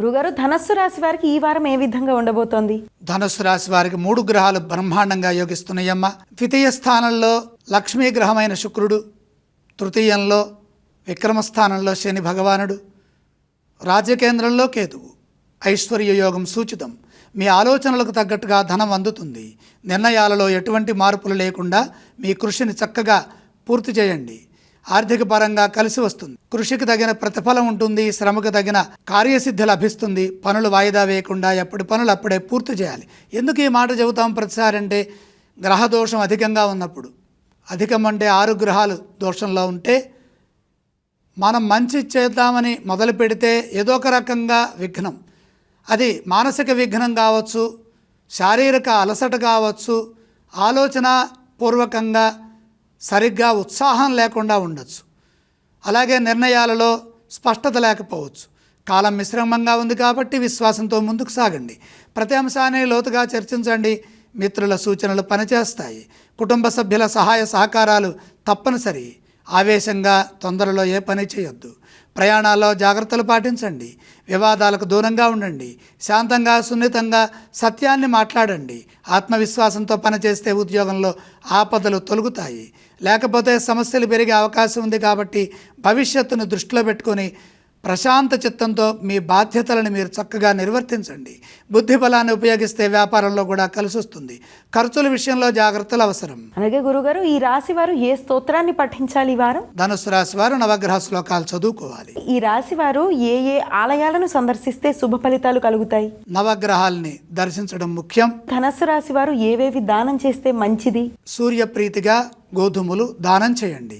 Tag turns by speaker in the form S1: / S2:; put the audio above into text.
S1: గురుగారు ధనస్సు రాశి వారికి ఈ వారం ఏ విధంగా ఉండబోతోంది?
S2: ధనస్సు రాశి వారికి మూడు గ్రహాలు బ్రహ్మాండంగా యోగిస్తున్నాయమ్మ. ద్వితీయ స్థానంలో లక్ష్మీ గ్రహమైన శుక్రుడు తృతీయంలో విక్రమ స్థానంలో శని భగవానుడు రాజకేంద్రంలో కేతువు. ఐశ్వర్య యోగం సూచితం. మీ ఆలోచనలకు తగ్గట్టుగా ధనం అందుతుంది. నిర్ణయాలలో ఎటువంటి మార్పులు లేకుండా మీ కృషిని చక్కగా పూర్తి చేయండి. ఆర్థిక పరంగా కలిసి వస్తుంది. కృషికి తగిన ప్రతిఫలం ఉంటుంది శ్రమకు తగిన కార్యసిద్ధి లభిస్తుంది. పనులు వాయిదా వేయకుండా ఎప్పటి పనులు అప్పుడే పూర్తి చేయాలి. ఎందుకు ఈ మాట చెబుతాం ప్రతిసారి అంటే గ్రహ దోషం అధికంగా ఉన్నప్పుడు. అధికం అంటే ఆరు గ్రహాలు దోషంలో ఉంటే మనం మంచి చేద్దామని మొదలు పెడితే ఏదో ఒక రకంగా విఘ్నం. అది మానసిక విఘ్నం కావచ్చు శారీరక అలసట కావచ్చు ఆలోచన పూర్వకంగా సరిగ్గా ఉత్సాహం లేకుండా ఉండొచ్చు. అలాగే నిర్ణయాలలో స్పష్టత లేకపోవచ్చు. కాలం మిశ్రమంగా ఉంది కాబట్టి విశ్వాసంతో ముందుకు సాగండి. ప్రతి అంశాన్ని లోతుగా చర్చించండి. మిత్రుల సూచనలు పనిచేస్తాయి. కుటుంబ సభ్యుల సహాయ సహకారాలు తప్పనిసరి. ఆవేశంగా తొందరలో ఏ పని చేయొద్దు. ప్రయాణాల్లో జాగ్రత్తలు పాటించండి. వివాదాలకు దూరంగా ఉండండి. శాంతంగా సున్నితంగా సత్యాన్ని మాట్లాడండి. ఆత్మవిశ్వాసంతో పనిచేస్తే ఉద్యోగంలో ఆపదలు తొలుగుతాయి. లేకపోతే సమస్యలు పెరిగే అవకాశం ఉంది కాబట్టి భవిష్యత్తును దృష్టిలో పెట్టుకొని ప్రశాంత చిత్తంతో మీ బాధ్యతలను మీరు చక్కగా నిర్వర్తించండి. బుద్ధి బలాన్ని ఉపయోగిస్తే వ్యాపారంలో కూడా కలిసి వస్తుంది ఖర్చుల విషయంలో జాగ్రత్తలు అవసరం.
S1: అలాగే గురుగారు ఈ రాశి వారు ఏ స్తోత్రాన్ని పఠించాలి వారం?
S2: ధనుసు రాశి వారు నవగ్రహ శ్లోకాలు చదువుకోవాలి.
S1: ఈ రాశి వారు ఏ ఏ ఆలయాలను సందర్శిస్తే శుభ ఫలితాలు కలుగుతాయి?
S2: నవగ్రహాల్ని దర్శించడం ముఖ్యం.
S1: ధనస్సు రాశి వారు ఏవేవి దానం చేస్తే మంచిది?
S2: సూర్యప్రీతిగా గోధుమలు దానం చేయండి.